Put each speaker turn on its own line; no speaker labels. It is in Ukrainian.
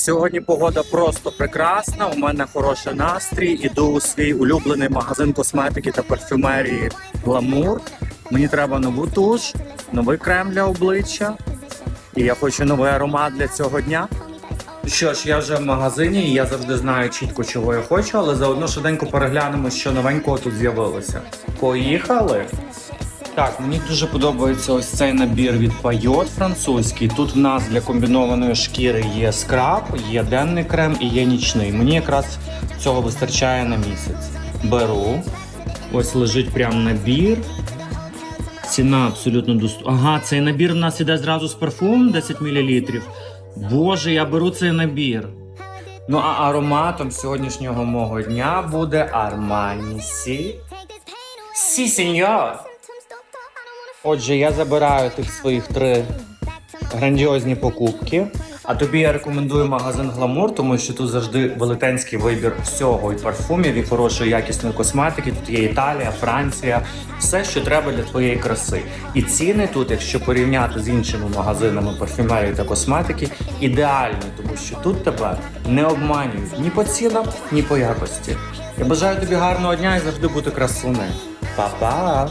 Сьогодні погода просто прекрасна. У мене хороший настрій. Іду у свій улюблений магазин косметики та парфюмерії Glamour. Мені треба нову туш, новий крем для обличчя. І я хочу новий аромат для цього дня. Що ж, я вже в магазині, і я завжди знаю чітко, чого я хочу, але заодно швиденько переглянемо, що новенького тут з'явилося. Поїхали! Так, мені дуже подобається ось цей набір від Payot французький. Тут в нас для комбінованої шкіри є скраб, є денний крем і є нічний. Мені якраз цього вистачає на місяць. Беру. Ось лежить прям набір. Ціна абсолютно доступна. Ага, цей набір в нас іде зразу з парфумом 10 мл. Боже, я беру цей набір. Ну а ароматом сьогоднішнього мого дня буде Armani Сі. Сі, сеньор! Отже, я забираю тих своїх три грандіозні покупки. А тобі я рекомендую магазин Гламур, тому що тут завжди велетенський вибір всього і парфумів, і хорошої якісної косметики. Тут є Італія, Франція, все, що треба для твоєї краси. І ціни тут, якщо порівняти з іншими магазинами парфюмерії та косметики, ідеальні, тому що тут тебе не обманюють ні по цінам, ні по якості. Я бажаю тобі гарного дня і завжди бути красунею. Па-па!